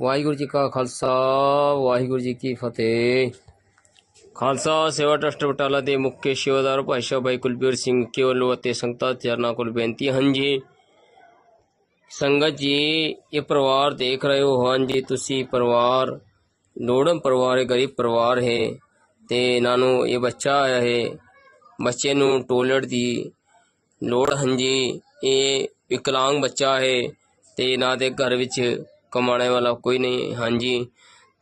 ਵਾਹਿਗੁਰੂ ਜੀ ਕਾ ਖਾਲਸਾ, ਵਾਹਿਗੁਰੂ ਜੀ ਕੀ ਫਤਿਹ। ਖਾਲਸਾ, ਸੇਵਾ ਟਰਸਟ ਬਟਾਲਾ ਦੇ ਮੁੱਖ ਸੇਵਾਦਾਰ ਭਾਈ ਸਾਹਿਬ ਭਾਈ ਕੁਲਬੀਰ ਸਿੰਘ ਕੇਵਲ ਅਤੇ ਸੰਗਤਾਂ ਚਰਨਾਂ ਕੋਲ ਬੇਨਤੀ ਹਨ ਜੀ ਸੰਗਤ ਜੀ, ਇਹ ਪਰਿਵਾਰ ਦੇਖ ਰਹੇ ਹੋ। ਹਨ ਜੀ ਤੁਸੀਂ ਪਰਿਵਾਰ ਲੋੜਮ ਪਰਿਵਾਰ ਹੈ ਗਰੀਬ ਪਰਿਵਾਰ ਹੈ ਤੇ ਇਹਨਾਂ ਨੂੰ ਇਹ ਬੱਚਾ ਆਇਆ ਹੈ। ਬੱਚੇ ਨੂੰ ਟੋਇਲਟ ਦੀ ਲੋੜ ਹਨ ਜੀ ਇਹ ਵਿਕਲਾਂਗ ਬੱਚਾ ਹੈ ਤੇ ਇਹਨਾਂ ਦੇ ਘਰ ਵਿੱਚ ਕਮਾਣੇ ਵਾਲਾ ਕੋਈ नहीं ਹਾਂਜੀ।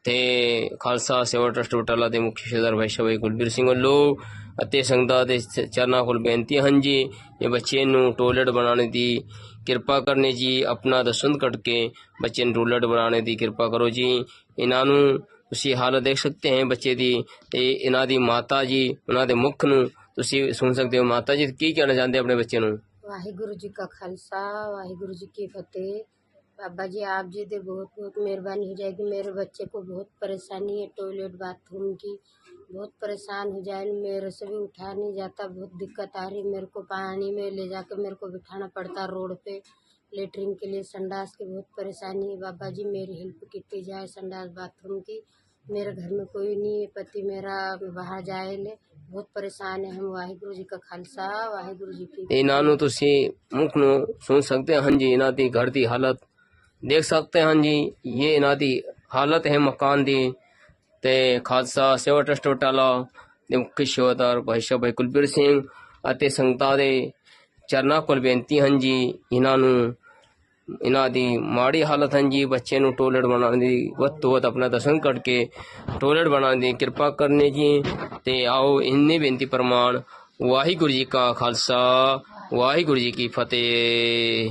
ਤੇ ਖਾਲਸਾ ਸੇਵਾ ਟਰਸਟ ਬਟਾਲਾ ਦੇ ਮੁਖੀ ਸਰਦਾਰ ਭਾਈ ਸ਼ਾਹ ਗੁਲਬੀਰ ਸਿੰਘ ਵੱਲੋਂ ਅਤੇ ਸੰਗਤਾਂ ਦੇ ਚਰਨਾਂ ਕੋਲ ਬੇਨਤੀ ਹਨ ਇਹ ਬੱਚੇ ਨੂੰ ਟੋਇਲਟ ਬਣਾਉਣ ਦੀ ਕਿਰਪਾ ਕਰਨੀ ਜੀ, ਆਪਣਾ ਦਸੰਦ ਕੱਟ ਕੇ ਬੱਚੇ ਨੂੰ ਟੋਇਲਟ ਬਣਾਉਣ ਦੀ ਕਿਰਪਾ ਕਰੋ ਜੀ। ਇਹਨਾਂ ਨੂੰ ਤੁਸੀਂ ਹਾਲਤ ਦੇਖ ਸਕਦੇ ਹੈ ਬੱਚੇ ਦੀ ਤੇ ਇਹਨਾਂ ਦੀ ਮਾਤਾ ਜੀ, ਉਹਨਾਂ ਦੇ ਮੁਖ ਨੂੰ ਤੁਸੀਂ ਸੁਣ ਸਕਦੇ ਹੋ। ਮਾਤਾ ਜੀ, ਕੀ ਕਹਿਣਾ ਚਾਹੁੰਦੇ ਆਪਣੇ ਬੱਚੇ ਨੂੰ? ਵਾਹਿਗੁਰੂ ਜੀ ਕਾ ਖਾਲਸਾ, ਵਾਹਿਗੁਰੂ ਜੀ ਕੀ ਫਤਿਹ। बाबा जी आप जी दे बहुत बहुत मेहरबानी हो जाएगी मेरे बच्चे को बहुत परेशानी है टॉयलेट बाथरूम की बहुत परेशान हो जाए मेरे से भी उठा नहीं जाता बहुत दिक्कत आ रही मेरे को पानी में ले जाकर मेरे को बिठाना पड़ता रोड पे लेटरिन के लिए संडास की बहुत परेशानी है बाबा जी मेरी हेल्प की जाए संडास बाथरूम की मेरे घर में कोई नहीं है पति मेरा बाहर जाए ले बहुत परेशान है हम वाहिगुरु जी का खालसा वाहिगुरु जी की ਤੇ ਇਹਨਾਂ ਨੂੰ ਤੁਸੀਂ ਮੁਖ ਨੂੰ ਸੁਣ ਸਕਦੇ ਹਨ ਜੀ ਇਹਨਾਂ ਦੀ ਘਰ ਦੀ ਹਾਲਤ ਦੇਖ ਸਕਦੇ ਹਨ ਜੀ, ਇਹ ਇਹਨਾਂ ਦੀ ਹਾਲਤ ਹੈ ਮਕਾਨ ਦੀ ਤੇ ਖਾਲਸਾ ਸੇਵਾ ਟਰਸਟ ਬਟਾਲਾ ਦੇ ਮੁੱਖ ਸੇਵਾਦਾਰ ਭਾਈ ਸਾਹਿਬ ਭਾਈ ਕੁਲਬੀਰ ਸਿੰਘ ਅਤੇ ਸੰਗਤਾਂ ਦੇ ਚਰਨਾਂ ਕੋਲ ਬੇਨਤੀ ਹਨ ਜੀ, ਇਹਨਾਂ ਨੂੰ ਇਹਨਾਂ ਦੀ ਮਾੜੀ ਹਾਲਤ ਹਨ ਜੀ, ਬੱਚੇ ਨੂੰ ਟੋਇਲਟ ਬਣਾਉਣ ਦੀ ਵੱਧ ਤੋਂ ਵੱਧ ਆਪਣਾ ਦਸਨ ਕਰਕੇ ਟੋਇਲਟ ਬਣਾਉਣ ਦੀ ਕਿਰਪਾ ਕਰਨੀ ਜੀ ਤੇ ਆਓ ਇੰਨੀ ਬੇਨਤੀ ਪ੍ਰਮਾਣ ਵਾਹਿਗੁਰੂ ਜੀ ਕਾ ਖਾਲਸਾ, ਵਾਹਿਗੁਰੂ ਜੀ ਕੀ ਫਤਿਹ।